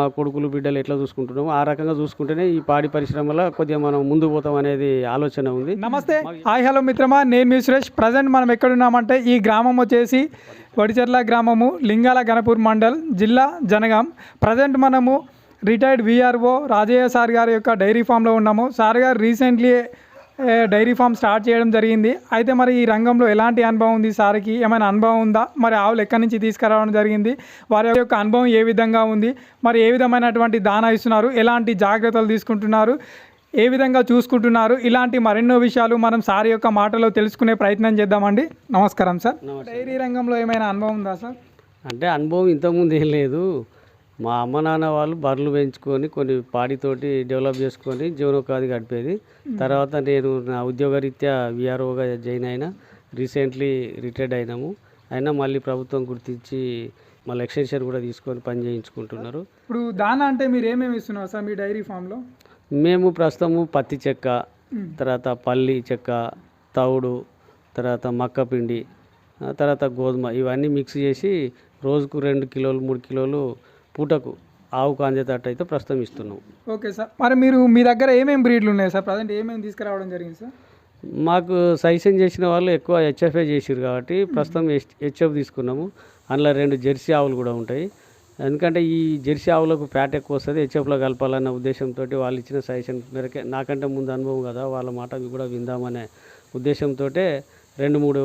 మా కొడుకులు బిడ్డలు ఎట్లా చూసుకుంటున్నామో ఆ రకంగా చూసుకుంటేనే ఈ పాడి పరిశ్రమలో కొద్దిగా మనం ముందు పోతాం అనేది ఆలోచన ఉంది. నమస్తే. హాయ్ హలో మిత్రమా. నేను మీ సురేష్. ప్రజెంట్ మనం ఎక్కడున్నామంటే ఈ గ్రామం వచ్చేసి వడిచెర్ల గ్రామము లింగాల గణపూర్ మండల్ జిల్లా జనగాం. ప్రజెంట్ మనము రిటైర్డ్ విఆర్ఓ రాజయ్య సార్ గారి యొక్క డైరీ ఫామ్లో ఉన్నాము. సార్ గారు రీసెంట్లీ డైరీ ఫామ్ స్టార్ట్ చేయడం జరిగింది. అయితే మరి ఈ రంగంలో ఎలాంటి అనుభవం ఉంది? సార్కి ఏమైనా అనుభవం ఉందా? మరి ఆవులు ఎక్కడి నుంచి తీసుకురావడం జరిగింది? వారి యొక్క అనుభవం ఏ విధంగా ఉంది? మరి ఏ విధమైనటువంటి దానా ఇస్తున్నారు? ఎలాంటి జాగ్రత్తలు తీసుకుంటున్నారు? ఏ విధంగా చూసుకుంటున్నారు? ఇలాంటి మరెన్నో విషయాలు మనం సార్ యొక్క మాటలో తెలుసుకునే ప్రయత్నం చేద్దామండి. నమస్కారం సార్. డైరీ రంగంలో ఏమైనా అనుభవం ఉందా సార్? అంటే అనుభవం ఇంతకుముందు ఏం లేదు. మా అమ్మ నాన్న వాళ్ళు బర్రెలు పెంచుకొని కొన్ని పాడితోటి డెవలప్ చేసుకొని జీవనోపాధి గడిపేది. తర్వాత నేను నా ఉద్యోగరీత్యా విఆర్ఓగా జాయిన్ అయినా రీసెంట్లీ రిటైర్డ్ అయినాము. అయినా మళ్ళీ ప్రభుత్వం గుర్తించి మళ్ళీ ఎక్స్టెన్షన్ కూడా తీసుకొని పని చేయించుకుంటున్నారు. ఇప్పుడు దానా అంటే మీరు ఏమేమి ఇస్తున్నారు సార్ మీ డైరీ ఫామ్లో? మేము ప్రస్తుతము పత్తి చెక్క తర్వాత పల్లి చెక్క తవుడు తర్వాత మక్క పిండి తర్వాత గోధుమ ఇవన్నీ మిక్స్ చేసి రోజుకు రెండు కిలోలు మూడు కిలోలు పూటకు ఆవుకు అందేటట్టు అయితే ప్రస్తుతం ఇస్తున్నాం. Okay sir. మరి మీరు మీ దగ్గర ఏమేమి బ్రీడ్లు ఉన్నాయి సార్? ప్రజెంట్ ఏమేమి తీసుకురావడం జరిగింది సార్? మాకు సజెషన్ చేసిన వాళ్ళు ఎక్కువ హెచ్ఎఫ్ఏ చేసిరు కాబట్టి ప్రస్తుతం హెచ్ఎఫ్ తీసుకున్నాము. అందులో రెండు జెర్సీ ఆవులు కూడా ఉంటాయి. ఎందుకంటే ఈ జెర్సీ ఆవులకు ఫ్యాట్ ఎక్కువ వస్తుంది హెచ్ఎఫ్లో కలపాలన్న ఉద్దేశంతో వాళ్ళు ఇచ్చిన సజెషన్ మేరకే నాకంటే ముందు అనుభవం కదా వాళ్ళ మాట కూడా విందామనే ఉద్దేశంతో రెండు మూడు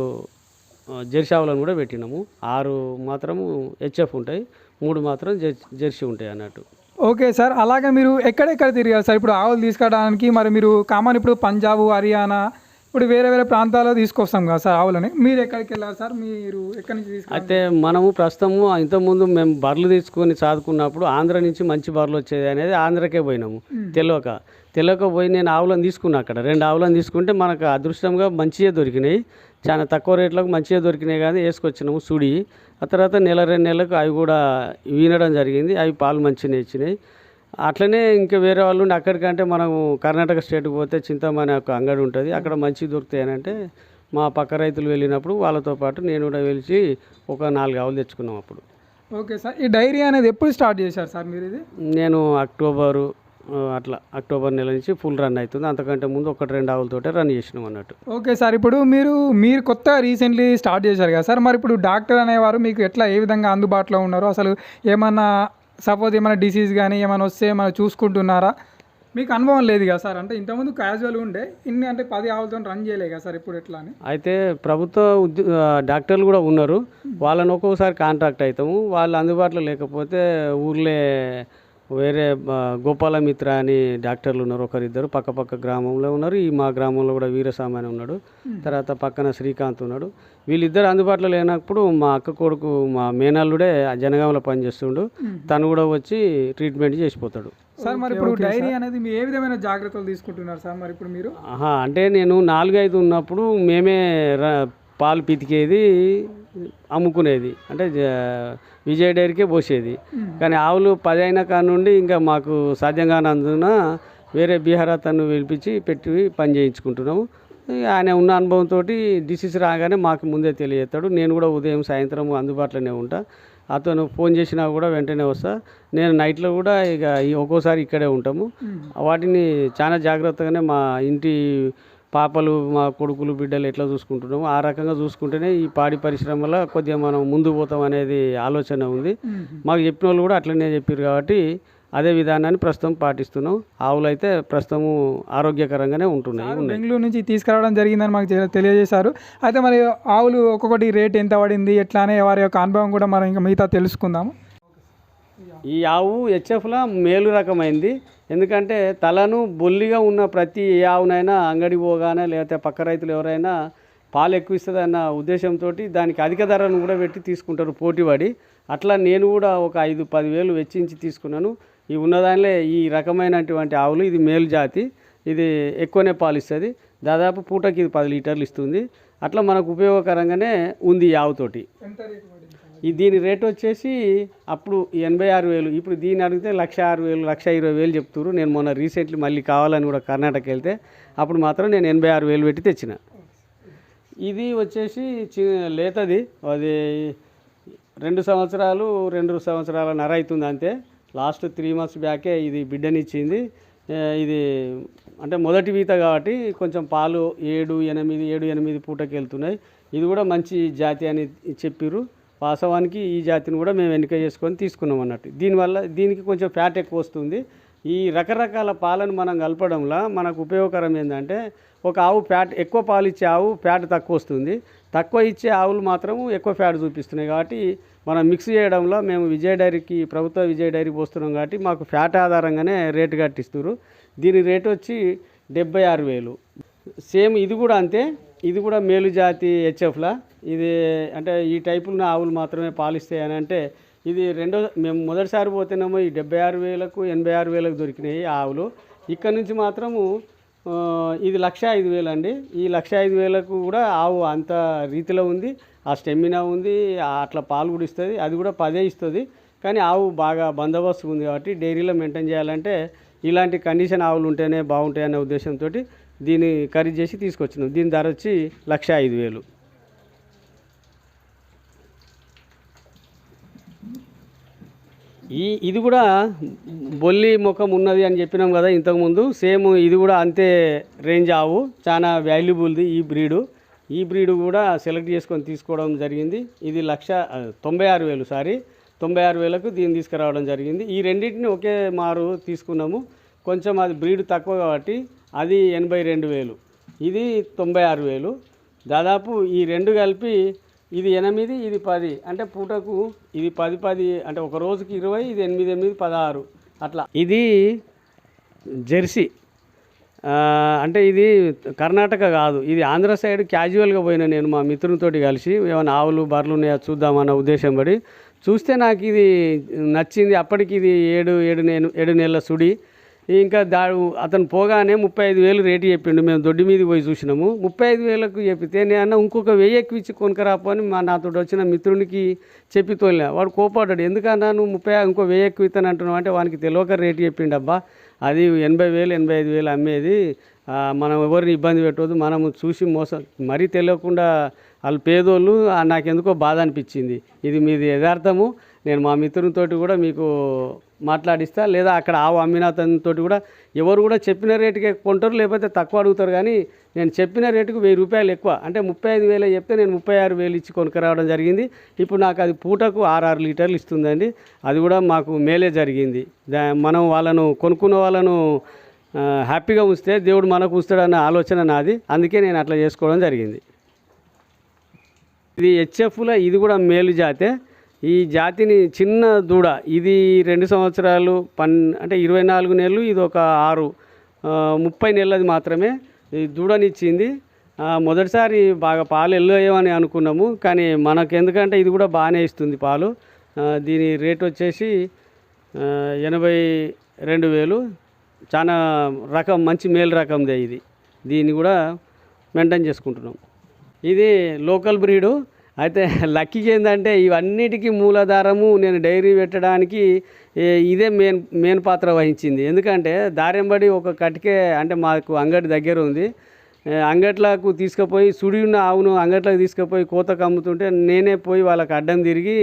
జెర్సీ ఆవులను కూడా పెట్టినాము. ఆరు మాత్రము హెచ్ఎఫ్ ఉంటాయి. మూడు మాత్రం జెర్ జెర్సీ ఉంటాయి అన్నట్టు. ఓకే సార్ అలాగే మీరు ఎక్కడెక్కడ తిరిగారు సార్? ఇప్పుడు ఆవులు తీసుకురావడానికి మరి మీరు కామన్ ఇప్పుడు పంజాబ్ హర్యానా ఇప్పుడు వేరే వేరే ప్రాంతాల్లో తీసుకొస్తాం కదా సార్ ఆవులని. మీరు ఎక్కడికి వెళ్ళారు సార్? మీరు ఎక్కడి నుంచి తీసుకు అయితే మనము ప్రస్తుతము ఇంతకుముందు మేము బర్రెలు తీసుకొని చదువుకున్నప్పుడు ఆంధ్ర నుంచి మంచి బర్రెలు వచ్చేది అనేది ఆంధ్రకే పోయినాము. తెలియక తెలియక పోయి నేను ఆవులను తీసుకున్నా అక్కడ. రెండు ఆవులను తీసుకుంటే మనకు అదృష్టంగా మంచిగా దొరికినాయి. చాలా తక్కువ రేట్లకు మంచిగా దొరికినాయి కానీ వేసుకొచ్చినాము సుడి. ఆ తర్వాత నెల రెండు నెలలకు అవి కూడా వినడం జరిగింది. అవి పాలు మంచిగా ఇచ్చినాయి. అట్లనే ఇంకా వేరే వాళ్ళు ఉండి అక్కడికంటే మనం కర్ణాటక స్టేట్కి పోతే చింతమనే ఒక అంగడి ఉంటుంది. అక్కడ మంచి దొరుకుతాయనంటే మా పక్క రైతులు వెళ్ళినప్పుడు వాళ్ళతో పాటు నేను కూడా వెళ్ళి ఒక నాలుగు ఆవులు తెచ్చుకున్నాం అప్పుడు. ఓకే సార్ ఈ డైరీ అనేది ఎప్పుడు స్టార్ట్ చేశారు సార్ మీరు ఇది? నేను అక్టోబరు అట్లా అక్టోబర్ నెల నుంచి ఫుల్ రన్ అవుతుంది. అంతకంటే ముందు ఒకటి రెండు ఆవులతోటే రన్ చేసినాం అన్నట్టు. ఓకే సార్ ఇప్పుడు మీరు మీరు కొత్త రీసెంట్లీ స్టార్ట్ చేశారు కదా సార్ మరి ఇప్పుడు డాక్టర్ అనేవారు మీకు ఎట్లా ఏ విధంగా అందుబాటులో ఉన్నారు? అసలు ఏమన్నా సపోజ్ ఏమైనా డిసీజ్ కానీ ఏమైనా వస్తే ఏమైనా చూసుకుంటున్నారా? మీకు అనుభవం లేదు కదా సార్ అంటే ఇంతకుముందు క్యాజువల్ ఉండే ఇన్ని అంటే పది ఆవులతో రన్ చేయలే కదా సార్ ఇప్పుడు ఎట్లా అని? అయితే ప్రభుత్వ డాక్టర్లు కూడా ఉన్నారు. వాళ్ళని ఒక్కొక్కసారి కాంటాక్ట్ అవుతాము వాళ్ళు అందుబాటులో లేకపోతే ఊర్లే వేరే ఆ, గోపాల మిత్ర అని డాక్టర్లు ఉన్నారు. ఒకరిద్దరు పక్క పక్క గ్రామంలో ఉన్నారు. ఈ మా గ్రామంలో కూడా వీరసామాన్య ఉన్నాడు. తర్వాత పక్కన శ్రీకాంత్ ఉన్నాడు. వీళ్ళిద్దరు అందుబాటులో లేనప్పుడు మా అక్క కొడుకు మా మేనల్లుడే ఆ జనగామలో పనిచేస్తుండు. తను కూడా వచ్చి ట్రీట్మెంట్ చేసిపోతాడు. సార్ మరి ఇప్పుడు డైరీ అనేది మీ ఏ విధమైన జాగ్రత్తలు తీసుకుంటున్నారు సార్ మరి ఇప్పుడు మీరు? అంటే నేను నాలుగైదు ఉన్నప్పుడు మేమే ర- పాలు పితికేది అమ్ముకునేది. అంటే విజయ్ డైరీకే పోసేది. కానీ ఆవులు పది అయిన కాడ నుండి ఇంకా మాకు సాధ్యం కానందున వేరే బీహార్ అతను పిలిపించి పెట్టి పని చేయించుకుంటున్నాము. ఆయన ఉన్న అనుభవంతో డిసీజ్ రాగానే మాకు ముందే తెలియజేస్తాడు. నేను కూడా ఉదయం సాయంత్రం అందుబాటులోనే ఉంటా. అతను ఫోన్ చేసినా కూడా వెంటనే వస్తా. నేను నైట్లో కూడా ఇక ఈ- ఒక్కోసారి ఇక్కడే ఉంటాము. వాటిని చాలా జాగ్రత్తగానే మా ఇంటి పాపలు మా కొడుకులు బిడ్డలు ఎట్లా చూసుకుంటున్నామో ఆ రకంగా చూసుకుంటేనే ఈ పాడి పరిశ్రమలో కొద్దిగా మనం ముందు పోతాం అనేది ఆలోచన ఉంది. మాకు చెప్పిన వాళ్ళు కూడా అట్లనే చెప్పారు కాబట్టి అదే విధానాన్ని ప్రస్తుతం పాటిస్తున్నాం. ఆవులు అయితే ప్రస్తుతం ఆరోగ్యకరంగానే ఉంటున్నాయి బెంగళూరు నుంచి తీసుకురావడం జరిగిందని మాకు తెలియజేశారు. అయితే మరి ఆవులు ఒక్కొక్కటి రేట్ ఎంత పడింది ఎట్లానే వారి యొక్క అనుభవం కూడా మనం ఇంకా మిగతా తెలుసుకుందాము. ఈ ఆవు హెచ్ఎఫ్లో మేలు రకమైంది. ఎందుకంటే తలను బొల్లిగా ఉన్న ప్రతి ఆవునైనా అంగడి పోగానే లేకపోతే పక్క రైతులు ఎవరైనా పాలు ఎక్కువ ఇస్తుంది అన్న ఉద్దేశంతో దానికి అధిక ధరను కూడా పెట్టి తీసుకుంటారు పోటీపడి. అట్లా నేను కూడా ఒక ఐదు పదివేలు వెచ్చించి తీసుకున్నాను. ఈ ఉన్నదానిలో ఈ రకమైనటువంటి ఆవులు ఇది మేలు జాతి. ఇది ఎక్కువనే పాలు ఇస్తుంది దాదాపు పూటకి ఇది పది లీటర్లు ఇస్తుంది. అట్లా మనకు ఉపయోగకరంగానే ఉంది ఈ ఆవుతోటి ఈ దీని రేట్ వచ్చేసి అప్పుడు ఎనభై ఆరు వేలు. ఇప్పుడు దీన్ని అడిగితే లక్ష ఆరు వేలు లక్ష ఇరవై వేలు చెప్తున్నారు. నేను మొన్న రీసెంట్లీ మళ్ళీ కావాలని కూడా కర్ణాటక వెళ్తే అప్పుడు మాత్రం నేను ఎనభై ఆరు వేలు పెట్టి తెచ్చిన. ఇది వచ్చేసి చి లేతది. అది రెండు సంవత్సరాలు రెండు సంవత్సరాల నర అవుతుంది అంతే. లాస్ట్ త్రీ మంత్స్ బ్యాకే ఇది బిడ్డనిచ్చింది. ఇది అంటే మొదటి వీత కాబట్టి కొంచెం పాలు ఏడు ఎనిమిది ఏడు ఎనిమిది పూటకి వెళ్తున్నాయి ఇది కూడా మంచి జాతి అని చెప్పిర్రు. వాస్తవానికి ఈ జాతిని కూడా మేము ఎన్నిక చేసుకొని తీసుకున్నాం అన్నట్టు. దీనివల్ల దీనికి కొంచెం ఫ్యాట్ ఎక్కువ వస్తుంది. ఈ రకరకాల పాలను మనం కలపడంలో మనకు ఉపయోగకరం ఏంటంటే ఒక ఆవు ఫ్యాట్ ఎక్కువ పాలు ఇచ్చే ఆవు ఫ్యాట్ తక్కువ వస్తుంది. తక్కువ ఇచ్చే ఆవులు మాత్రం ఎక్కువ ఫ్యాట్ చూపిస్తున్నాయి కాబట్టి మనం మిక్స్ చేయడంలో మేము విజయ డైరీకి ప్రభుత్వ విజయ డైరీ పోస్తున్నాం కాబట్టి మాకు ఫ్యాట్ ఆధారంగానే రేటు కట్టిస్తారు దీని రేటు వచ్చి డెబ్బై ఆరు వేలు. సేమ్ ఇది కూడా అంతే. ఇది కూడా మేలు జాతి హెచ్ఎఫ్లా. ఇది అంటే ఈ టైపున్న ఆవులు మాత్రమే పాలిస్తాయి అని అంటే ఇది రెండో మేము మొదటిసారి పోతున్నాము ఈ డెబ్బై ఆరు వేలకు ఎనభై ఆరు వేలకు దొరికినాయి ఆవులు. ఇక్కడ నుంచి మాత్రము ఇది లక్ష ఐదు వేలు అండి. ఈ లక్ష ఐదు వేలకు కూడా ఆవు అంత రీతిలో ఉంది ఆ స్టెమినా ఉంది అట్లా పాలు కూడా ఇస్తుంది అది కూడా పదే ఇస్తుంది. కానీ ఆవు బాగా బందోబస్తు ఉంది కాబట్టి డైరీలో మెయింటైన్ చేయాలంటే ఇలాంటి కండిషన్ ఆవులు ఉంటేనే బాగుంటాయి అనే ఉద్దేశంతో దీన్ని ఖరీదు చేసి తీసుకొచ్చినాం. దీని ధర వచ్చి లక్ష ఐదు వేలు. ఈ ఇది కూడా బొల్లి ముఖం ఉన్నది అని చెప్పినాం కదా ఇంతకుముందు సేమ్ ఇది కూడా అంతే రేంజ్ ఆవు. చాలా వాల్యుబుల్ది ఈ బ్రీడు ఈ బ్రీడ్ కూడా సెలెక్ట్ చేసుకొని తీసుకోవడం జరిగింది. ఇది లక్ష తొంభై ఆరు వేలు సారీ తొంభై ఆరు వేలకు దీన్ని తీసుకురావడం జరిగింది. ఈ రెండింటిని ఒకే మారు తీసుకున్నాము. కొంచెం అది బ్రీడ్ తక్కువ కాబట్టి అది ఎనభై రెండు వేలు. ఇది తొంభై ఆరు వేలు. దాదాపు ఈ రెండు కలిపి ఇది ఎనిమిది ఇది పది. అంటే పూటకు ఇది పది పది అంటే ఒక రోజుకి ఇరవై ఇది ఎనిమిది ఎనిమిది పదహారు. అట్లా. ఇది జెర్సీ. అంటే ఇది కర్ణాటక కాదు. ఇది ఆంధ్ర సైడ్ క్యాజువల్గా పోయినా నేను మా మిత్రులతోటి కలిసి ఏమైనా ఆవులు బర్రెలు ఉన్నాయా చూద్దామన్న ఉద్దేశం పడి చూస్తే నాకు ఇది నచ్చింది. అప్పటికి ఇది ఏడు ఏడు నేను ఏడు నెలల సుడి. ఇంకా దా అతను పోగానే ముప్పై ఐదు వేలు రేటు చెప్పిండు. మేము దొడ్డి మీద పోయి చూసినాము. ముప్పై ఐదు వేలకు చెప్పితే నేను ఇంకొక వెయ్యి ఎక్కువ ఇచ్చి కొనుకరాపు అని మా నాతో వచ్చిన మిత్రునికి చెప్పి తోలినా. వాడు కోపాడాడు ఎందుకన్నా నువ్వు ముప్పై ఇంకో వెయ్యి ఎక్కువ ఇస్తాను అంటున్నావు? అంటే వానికి తెలియక రేటు చెప్పిండబ్బా అది ఎనభై వేలు ఎనభై ఐదు వేలు అమ్మేది. మనం ఎవరిని ఇబ్బంది పెట్టవద్దు. మనము చూసి మోసం మరీ తెలియకుండా వాళ్ళు పేదోళ్ళు నాకెందుకో బాధ అనిపించింది. ఇది మీది యథార్థము నేను మా మిత్రునితోటి కూడా మీకు మాట్లాడిస్తా లేదా అక్కడ ఆవు అమ్మిన అతనితోటి కూడా ఎవరు కూడా చెప్పిన రేటుకే కొంటారు లేకపోతే తక్కువ అడుగుతారు. కానీ నేను చెప్పిన రేటుకు వెయ్యి రూపాయలు ఎక్కువ. అంటే ముప్పై ఐదు వేలు చెప్తే నేను ముప్పై ఆరు వేలు ఇచ్చి కొనుక్కరావడం జరిగింది. ఇప్పుడు నాకు అది పూటకు ఆరు ఆరు లీటర్లు ఇస్తుందండి. అది కూడా మాకు మేలే జరిగింది. దా మనం వాళ్ళను కొనుక్కున్న వాళ్ళను హ్యాపీగా ఉంచితే దేవుడు మనకు ఉంచుతాడన్న ఆలోచన నాది. అందుకే నేను అట్లా చేసుకోవడం జరిగింది. ఇది హెచ్ఎఫ్లో ఇది కూడా మేలు జాతే. ఈ జాతిని చిన్న దూడ ఇది రెండు సంవత్సరాలు పన్ అంటే ఇరవై నాలుగు నెలలు ఇది ఒక ఆరు ముప్పై నెలలది మాత్రమే ఈ దూడనిచ్చింది. మొదటిసారి బాగా పాలు వెళ్ళేయమని అనుకున్నాము కానీ మనకు ఎందుకంటే ఇది కూడా బాగానే ఇస్తుంది పాలు. దీని రేట్ వచ్చేసి ఎనభై రెండు వేలు. చాలా రకం మంచి మేలు రకందే ఇది. దీన్ని కూడా మెయింటైన్ చేసుకుంటున్నాం. ఇది లోకల్ బ్రీడు. అయితే లక్కీకి ఏంటంటే ఇవన్నిటికీ మూలాధారము నేను డైరీ పెట్టడానికి ఇదే మెయిన్ మెయిన్ పాత్ర వహించింది. ఎందుకంటే దారెంబడి ఒక కటికే అంటే మాకు అంగడి దగ్గర ఉంది. అంగట్లకు తీసుకుపోయి సుడి ఉన్న ఆవును అంగట్లకు తీసుకుపోయి కోతకు అమ్ముతుంటే నేనే పోయి వాళ్ళకి అడ్డం తిరిగి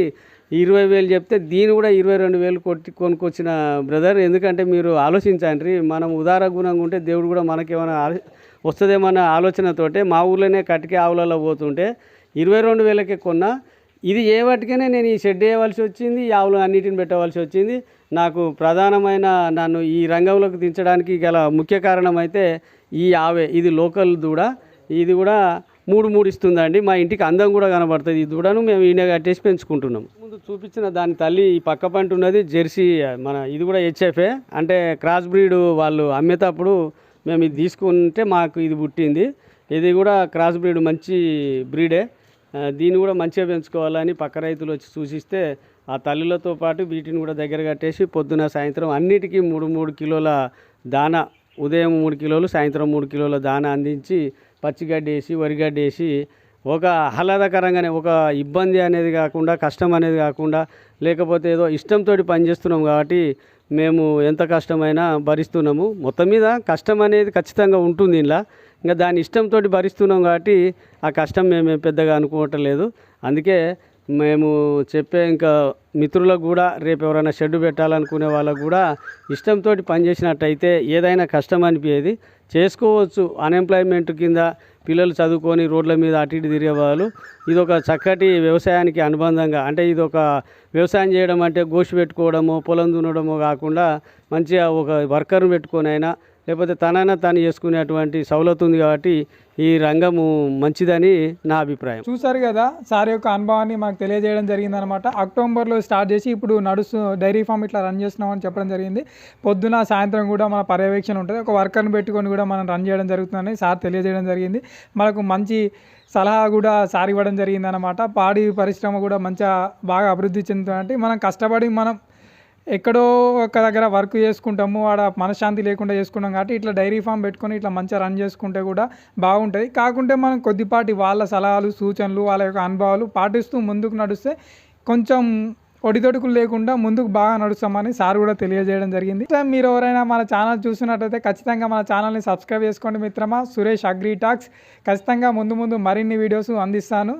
ఇరవై వేలు చెప్తే దీని కూడా ఇరవై రెండు వేలు కొట్టి కొనుక్కొచ్చిన బ్రదర్. ఎందుకంటే మీరు ఆలోచించండి మనం ఉదార గుణంగా ఉంటే దేవుడు కూడా మనకేమైనా ఆలో- వస్తుందేమన్న ఆలోచనతోటే మా ఊర్లోనే కటికే ఆవులలో పోతుంటే ఇరవై రెండు వేలకే కొన్నా. ఇది ఏ వాటికైనా నేను ఈ షెడ్ వేయవలసి వచ్చింది ఆవులు అన్నిటిని పెట్టవలసి వచ్చింది. నాకు ప్రధానమైన నన్ను ఈ రంగంలోకి దించడానికి గల ముఖ్య కారణం అయితే ఈ ఆవే. ఇది లోకల్ దూడ. ఇది కూడా మూడు మూడు ఇస్తుందండి. మా ఇంటికి అందం కూడా కనబడుతుంది ఈ దూడను. మేము ఈయన కట్టేసి పెంచుకుంటున్నాం ముందు చూపించిన దాని తల్లి ఈ పక్క పంట ఉన్నది జెర్సీ మన ఇది కూడా హెచ్ఎఫ్ఏ. అంటే క్రాస్ బ్రీడ్ వాళ్ళు అమ్మేటప్పుడు మేము ఇది తీసుకుంటే మాకు ఇది పుట్టింది. ఇది కూడా క్రాస్ బ్రీడ్ మంచి బ్రీడే. దీన్ని కూడా మంచిగా పెంచుకోవాలని పక్క రైతులు వచ్చి సూచిస్తే ఆ తల్లులతో పాటు వీటిని కూడా దగ్గర కట్టేసి పొద్దున సాయంత్రం అన్నిటికీ మూడు మూడు కిలోల దాన ఉదయం మూడు కిలోలు సాయంత్రం మూడు కిలోల దాన అందించి పచ్చిగడ్డి వేసి వరిగడ్డి వేసి ఒక ఆహ్లాదకరంగానే ఒక ఇబ్బంది అనేది కాకుండా కష్టం అనేది కాకుండా లేకపోతే ఏదో ఇష్టంతో పనిచేస్తున్నాం కాబట్టి మేము ఎంత కష్టమైనా భరిస్తున్నాము. మొత్తం మీద కష్టం అనేది ఖచ్చితంగా ఉంటుంది ఇలా ఇంకా దాని ఇష్టంతో భరిస్తున్నాం కాబట్టి ఆ కష్టం మేము పెద్దగా అనుకోవటం లేదు అందుకే మేము చెప్పే ఇంకా మిత్రులకు కూడా రేపు ఎవరైనా షెడ్ పెట్టాలనుకునే వాళ్ళకు కూడా ఇష్టంతో పనిచేసినట్టయితే ఏదైనా కష్టం అనిపించేది చేసుకోవచ్చు. అన్ఎంప్లాయ్మెంట్ కింద పిల్లలు చదువుకొని రోడ్ల మీద అటు ఇటు తిరిగేవాళ్ళు ఇది ఒక చక్కటి వ్యవసాయానికి అనుబంధంగా అంటే ఇది ఒక వ్యవసాయం చేయడం అంటే గోషి పెట్టుకోవడమో పొలం దున్నడమో కాకుండా మంచిగా ఒక వర్కర్ని పెట్టుకొని అయినా లేకపోతే తనైనా తను చేసుకునేటువంటి సౌలత్ ఉంది కాబట్టి ఈ రంగము మంచిదని నా అభిప్రాయం. చూసారు కదా సార్ యొక్క అనుభవాన్ని మాకు తెలియజేయడం జరిగిందనమాట అక్టోబర్లో స్టార్ట్ చేసి ఇప్పుడు నడుస్తూ డైరీ ఫామ్ ఇట్లా రన్ చేస్తున్నామని చెప్పడం జరిగింది. పొద్దున సాయంత్రం కూడా మన పర్యవేక్షణ ఉంటుంది. ఒక వర్కర్ని పెట్టుకొని కూడా మనం రన్ చేయడం జరుగుతుందని సార్ తెలియజేయడం జరిగింది. మనకు మంచి సలహా కూడా సార్ ఇవ్వడం జరిగిందనమాట పాడి పరిశ్రమ కూడా మంచిగా బాగా అభివృద్ధి చెందుతుందంటే మనం కష్టపడి మనం ఎక్కడో ఒక దగ్గర వర్క్ చేసుకుంటాము ఆడ మనశ్శాంతి లేకుండా చేసుకుంటాం కాబట్టి ఇట్లా డైరీ ఫామ్ పెట్టుకొని ఇట్లా మంచిగా రన్ చేసుకుంటే కూడా బాగుంటుంది. కాకుంటే మనం కొద్దిపాటి వాళ్ళ సలహాలు సూచనలు వాళ్ళ యొక్క అనుభవాలు పాటిస్తూ ముందుకు నడిస్తే కొంచెం ఒడిదొడుకులు లేకుండా ముందుకు బాగా నడుస్తామని సార్ కూడా తెలియజేయడం జరిగింది. ఇట్లా మీరు ఎవరైనా మన ఛానల్ చూసినట్టయితే ఖచ్చితంగా మన ఛానల్ని సబ్స్క్రైబ్ చేసుకోండి మిత్రమా. సురేష్ అగ్రి టాక్స్ ఖచ్చితంగా ముందు ముందు మరిన్ని వీడియోస్ అందిస్తాను.